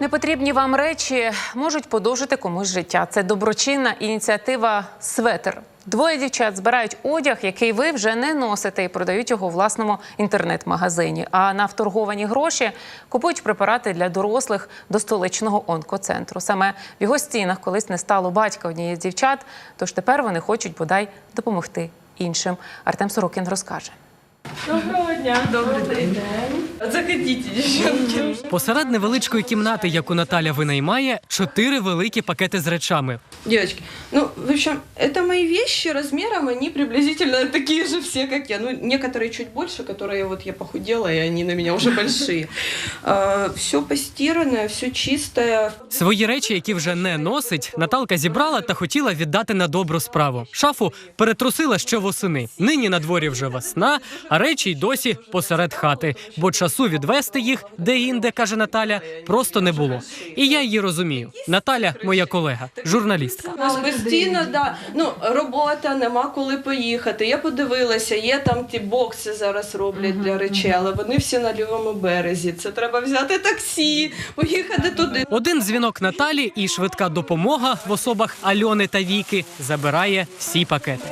Непотрібні вам речі можуть подовжити комусь життя. Це доброчинна ініціатива Светер. Двоє дівчат збирають одяг, який ви вже не носите, і продають його у власному інтернет-магазині. А на вторговані гроші купують препарати для дорослих до столичного онкоцентру. Саме в його стінах колись не стало батька однієї з дівчат. Тож тепер вони хочуть бодай допомогти іншим. Артем Сорокін розкаже. Доброго дня. Добрий день. Заходіть, дівчатки. Посеред невеличкої кімнати, яку Наталя винаймає, чотири великі пакети з речами. Девочки, ну, в общем, это мои вещи размером, они приблизительно такие же все, как я. Ну, некоторые чуть больше, которые вот я похудела, и они на меня уже большие. Все постиранное, все чистое. Свої речі, які вже не носить, Наталка зібрала та хотіла віддати на добру справу. Шафу перетрусила ще восени. Нині на дворі вже весна, а речі й досі посеред хати, бо часу відвести їх де-інде, каже Наталя, просто не було. І я її розумію. Наталя, моя колега, журналістка. У нас постійно, да, ну, робота, нема коли поїхати. Я подивилася, є там ті бокси зараз роблять для речей, але вони всі на лівому березі. Це треба взяти таксі, поїхати туди. Один дзвінок Наталі і швидка допомога в особах Альони та Віки забирає всі пакети.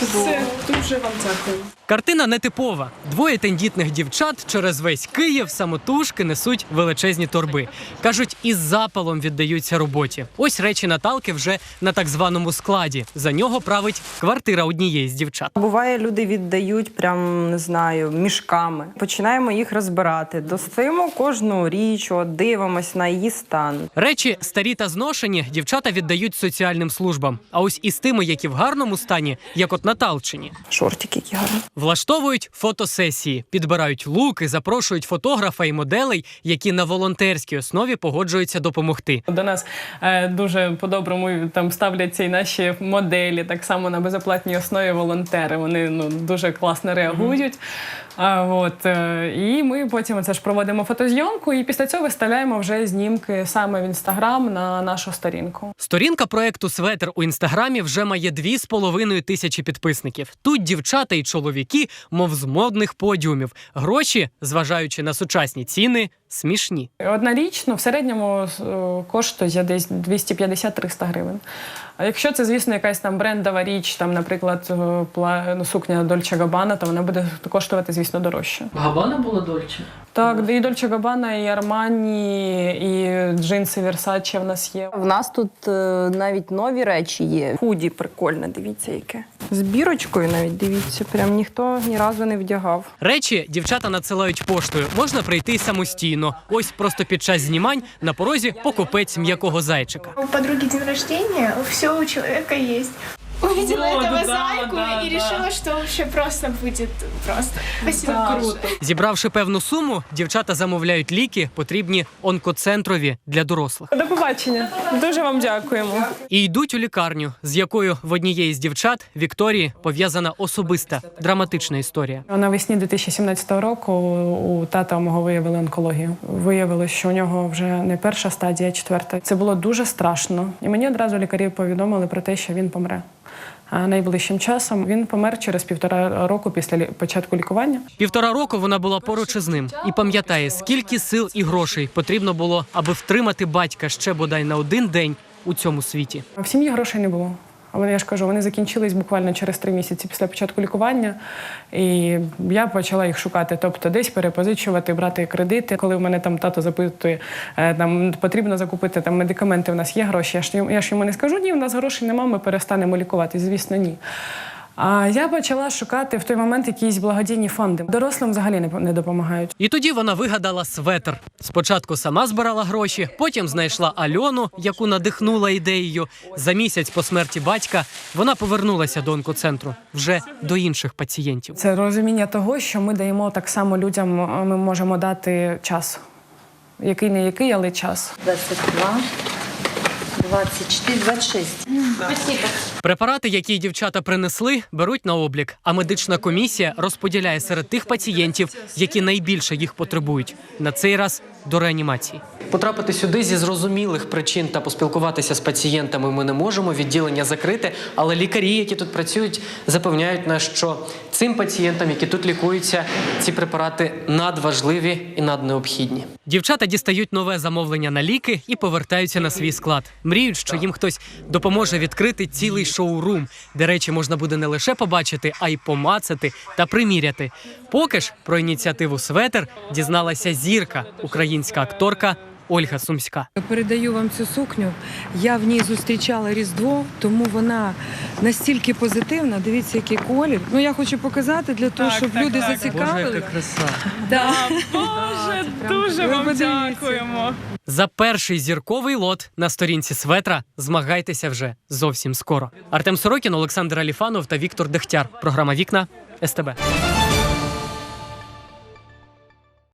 Все, дуже вам дякую. Картина нетипова. Двоє тендітних дівчат через весь Київ самотужки несуть величезні торби. Кажуть, із запалом віддаються роботі. Ось речі Наталки вже на так званому складі. За нього править квартира однієї з дівчат. Буває, люди віддають прям не знаю мішками. Починаємо їх розбирати. Достаємо кожну річ, дивимось на її стан. Речі старі та зношені дівчата віддають соціальним службам. А ось із тими, які в гарному стані, як от Наталчині, Шортики які гарні. Влаштовують фотосесії, підбирають луки, запрошують фотографа і моделей, які на волонтерській основі погоджуються допомогти. До нас е, дуже по-доброму там ставляться і наші моделі, так само на безоплатній основі волонтери. Вони ну дуже класно реагують. А, от, е, і ми потім це ж проводимо фотозйомку, і після цього виставляємо вже знімки саме в інстаграм на нашу сторінку. Сторінка проекту Светер у інстаграмі вже має дві з половиною тисячі підписників. Тут дівчата і чоловіки, мов з модних подіумів. Гроші, зважаючи на сучасні ціни, смішні. Одна річ ну, в середньому е, коштує десь 250-300 гривень. А якщо це, звісно, якась там брендова річ, там, наприклад, ну, сукня Dolce Gabbana, то вона буде коштувати, звісно, дорожче. Габана була дольче. Так, і Dolce Gabbana, і Armani, і джинси Versace в нас є. В нас тут е, навіть нові речі є. Худі прикольне, дивіться, яке. З бірочкою навіть дивіться, прям ніхто ні разу не вдягав. Речі дівчата надсилають поштою. Можна прийти самостійно. Ось просто під час знімань на порозі покупець м'якого зайчика. У подруги день рождения, все у человека есть. Увидела О, этого да, зайку да, и да. решила, что вообще просто будет просто. Спасибо большое. Зібравши певну суму, дівчата замовляють ліки, потрібні онкоцентрові для дорослих. До побачення. Дуже вам дякуємо. І йдуть у лікарню, з якою в однієї з дівчат Вікторії пов'язана особиста драматична історія. Навесні 2017 року у тата мого виявили онкологію. Виявилось, що у нього вже не перша стадія, а четверта. Це було дуже страшно. І мені одразу лікарі повідомили про те, що він помре. Найближчим часом він помер через півтора року після початку лікування. Півтора року вона була поруч із ним і пам'ятає, скільки сил і грошей потрібно було, аби втримати батька ще бодай на один день у цьому світі. В сім'ї грошей не було. Але я ж кажу, вони закінчились буквально через три місяці після початку лікування. І я почала їх шукати, тобто десь перепозичувати, брати кредити. Коли в мене там тато запитує, е, там потрібно закупити там медикаменти, в нас є гроші. Я ж йому- не скажу, ні, в нас грошей немає, ми перестанемо лікуватись. Звісно, ні. А я почала шукати в той момент якісь благодійні фонди. Дорослим взагалі не, не допомагають. І тоді вона вигадала светр. Спочатку сама збирала гроші, потім знайшла Альону, яку надихнула ідеєю. За місяць по смерті батька вона повернулася до онкоцентру вже до інших пацієнтів. Це розуміння того, що ми даємо так само людям, ми можемо дати час. Який не який, але час. 22, 24, 26. Препарати, які дівчата принесли, беруть на облік, а медична комісія розподіляє серед тих пацієнтів, які найбільше їх потребують. На цей раз до реанімації. Потрапити сюди зі зрозумілих причин та поспілкуватися з пацієнтами ми не можемо. Відділення закрите, але лікарі, які тут працюють, запевняють нас, що цим пацієнтам, які тут лікуються, ці препарати надважливі і наднеобхідні. Дівчата дістають нове замовлення на ліки і повертаються на свій склад. Мріють, що їм хтось допоможе відкрити цілий шоурум, де речі можна буде не лише побачити, а й помацати та приміряти. Поки ж про ініціативу Светер дізналася зірка, українська акторка Ольга Сумська. Передаю вам цю сукню. Я в ній зустрічала Різдво, тому вона настільки позитивна. Дивіться, який колір. Ну я хочу показати для того, щоб люди зацікавили. краса! Да. Боже, дуже Ви подивіться. За перший зірковий лот на сторінці Светра змагайтеся вже зовсім скоро. Артем Сорокін, Олександр Аліфанов та Віктор Дехтяр. Програма Вікна СТБ.